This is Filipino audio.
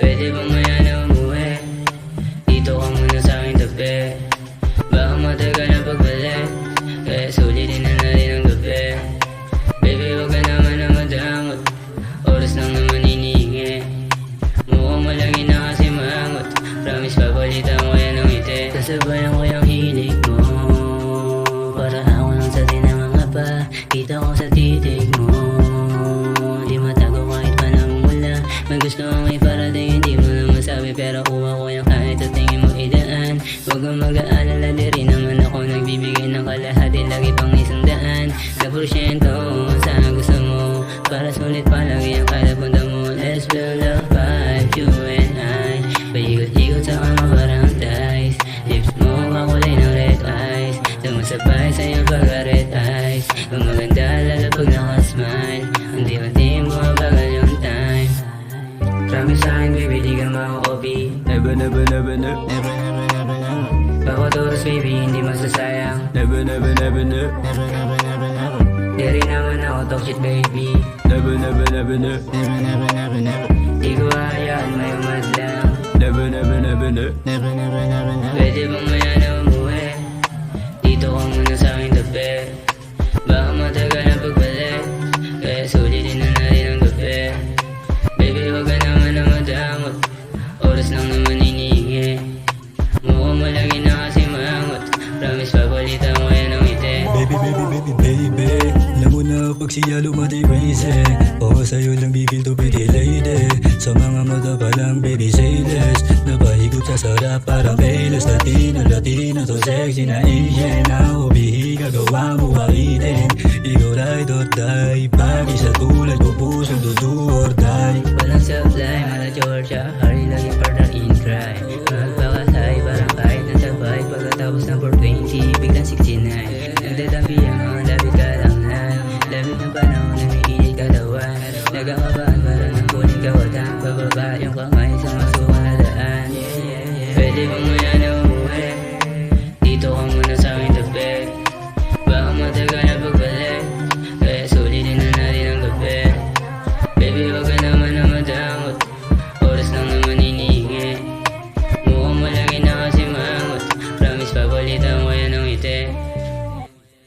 Baby, but Huwag kang mag-aalala, di rin naman ako nagbibigay ng kalahati Lagi pang isang daan. Na porsyento sa gusto mo Para sulit palagi ang kalapunta mo. Let's build a vibe, you and I. Paikot-ikot sa kama parang dice. Lips mo kakulay ng red eyes. Sumasabay sa iyong pagka-red eyes. Kung maganda lalo pag nakasmile. Unti-unti mo kabagal yung time. Promise sa'kin baby di ka makukopi Never, never, never, never, never. Bawat oras baby hindi masasayang. Never, never, never, never Never, never, never, never. Di rin naman ako talk shit baby. Never, never, never, never Never, never, never, never. Di ko hayaan may umadlang. Never, never, never, never Never, never, never, siya lumati crazy Oo sa'yo lang bibig to pretty lady. Sa mga mata pa lang baby say less. Napahigop sa sarap parang Velas Latino, Latino to sexy na Asian Ako bihiga gawa mo kaitin Ikaw ride or die. Pagi sa tulad ko puso do do or die. Walang supply, mala Georgia